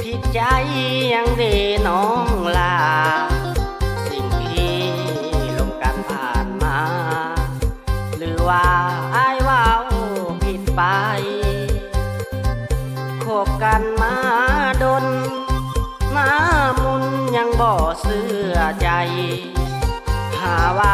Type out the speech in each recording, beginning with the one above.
ผิดใจยังเดน้องลา สิ่งที่ลงกันผ่านมา หรือว่าอายว่าผิดไปคบกันมาดนมามุนยังบ่เสื่อใจ หาว่า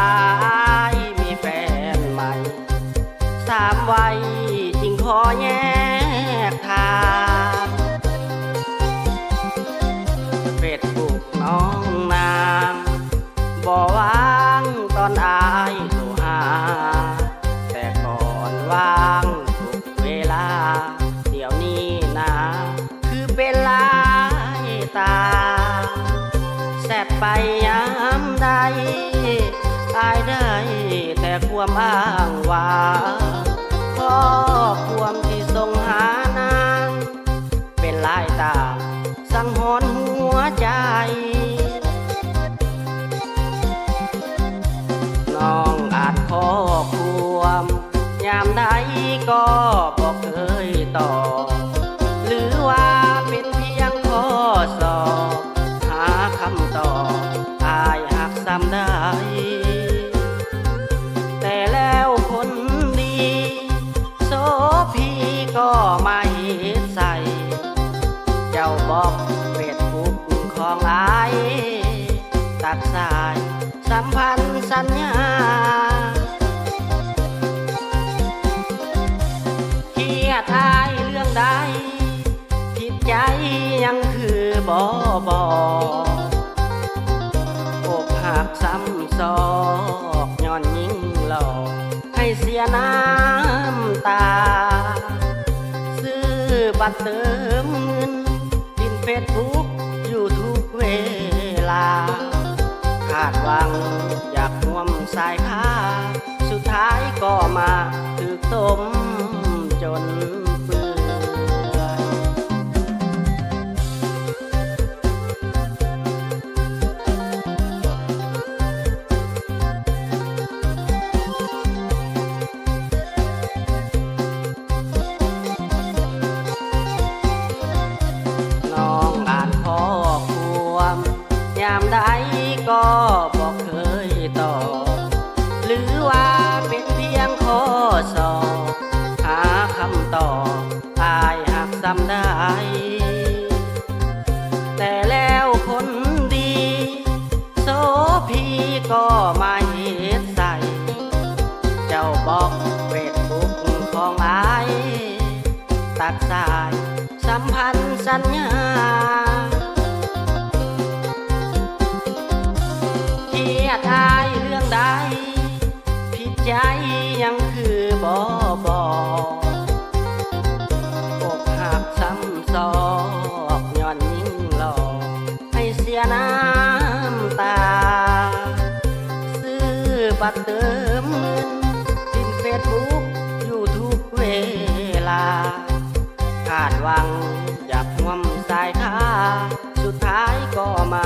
ตา แสบไปยามใดอายได้แต่ความอ้างว่าข้อความที่ส่งหานาง เป็นลายตา สังหรณ์หัวใจ น้องอาจขอความยามใดก็บอกเคยตอบ คำตอบอายหักซ้ำได้ แต่แล้วคนดี โสพีก็ไม่ใส่ เจ้าบอกเฟซบุ๊กของอายตัดสายสัมพันธ์สัญญาเขียทายเรื่องใดผิดใจยังคือบอบอก ซ้ำซอกย้อนยิ่งหลอกให้เสียน้ำตา ซื้อบัตรเติมเงินดินเฟซบุ๊กอยู่ทุกเวลา คาดหวังอยากร่วมสายค้า สุดท้ายก็มาถึกต้มจน บอกเคยตอบหรือว่าเป็นเพียงข้อสอบหาคำตอบอายหักซ้ำได้ แต่แล้วคนดี โสพีก็ไม่ใส่ เจ้าบอกเฟซบุ๊กของไอตัดสายสัมพันธ์สัญญา ยทายเรื่องใดผิดใจยังคือบอบอกหักซ้ำซอกย้อนยิ่งหลอกให้เสียน้ำตา ซื้อบัตรเติมเงินดินเฟซบุ๊กอยู่ทุกเวลาคาดหวังอยากร่วมสายค้าสุดท้ายก็มา